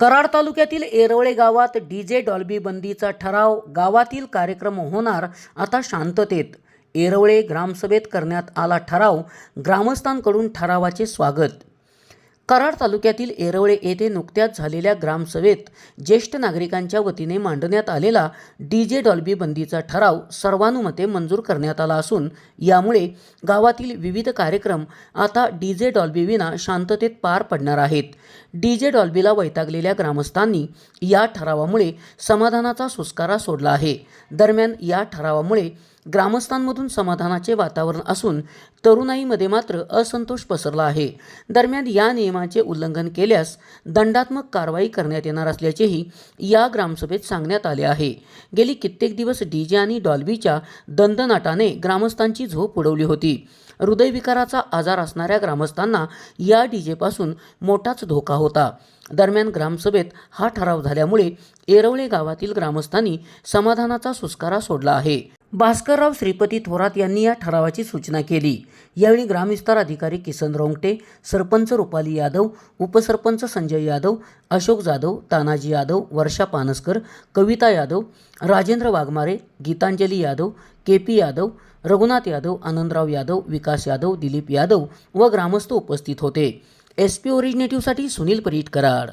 कराड तालुक्यातील येरवळे गावात D J Dolby बंदीचा ठराव गावातील कार्यक्रम होणार आता शांततेत. एरवळे ग्रामसभेत करण्यात आला ठराव ग्रामस्थांकडून ठरावाचे स्वागत. कराड तालुक्यातील येरवळे येथे नुकत्याच झालेल्या ग्रामसभेत ज्येष्ठ नागरिकांच्या वतीने मांडण्यात आलेला डी जे डॉल्बी बंदीचा ठराव सर्वानुमते मंजूर करण्यात आला असून यामुळे गावातील विविध कार्यक्रम आता डी जे डॉल्बीविना शांततेत पार पडणार आहेत. डी जे डॉल्बीला वैतागलेल्या ग्रामस्थांनी या ठरावामुळे समाधानाचा सुस्कारा सोडला आहे. दरम्यान या ठरावामुळे ग्रामस्थांमधून समाधानाचे वातावरण असून तरुणाईमध्ये मात्र असंतोष पसरला आहे. दरम्यान या नियमाचे उल्लंघन केल्यास दंडात्मक कारवाई करण्यात येणार असल्याचेही या ग्रामसभेत सांगण्यात आले आहे. गेली कित्येक दिवस डीजे आणि डॉल्बीच्या दंदनाटाने ग्रामस्थांची झोप उडवली होती. हृदयविकाराचा आजार असणाऱ्या ग्रामस्थांना या डीजेपासून मोठाच धोका होता. दरम्यान ग्रामसभेत हा ठराव झाल्यामुळे येरवळे गावातील ग्रामस्थांनी समाधानाचा सुस्कारा सोडला आहे. भास्करराव श्रीपती थोरात यांनी या ठरावाची सूचना केली. यावेळी ग्रामविस्तार अधिकारी किसन रोंगटे सरपंच रुपाली यादव उपसरपंच संजय यादव अशोक जाधव तानाजी यादव वर्षा पानसकर कविता यादव राजेंद्र वाघमारे गीतांजली यादव के पी यादव रघुनाथ यादव आनंदराव यादव विकास यादव दिलीप यादव व ग्रामस्थ उपस्थित होते. एस पी ओरिजिनेटिव्हसाठी सुनील परीट कराड.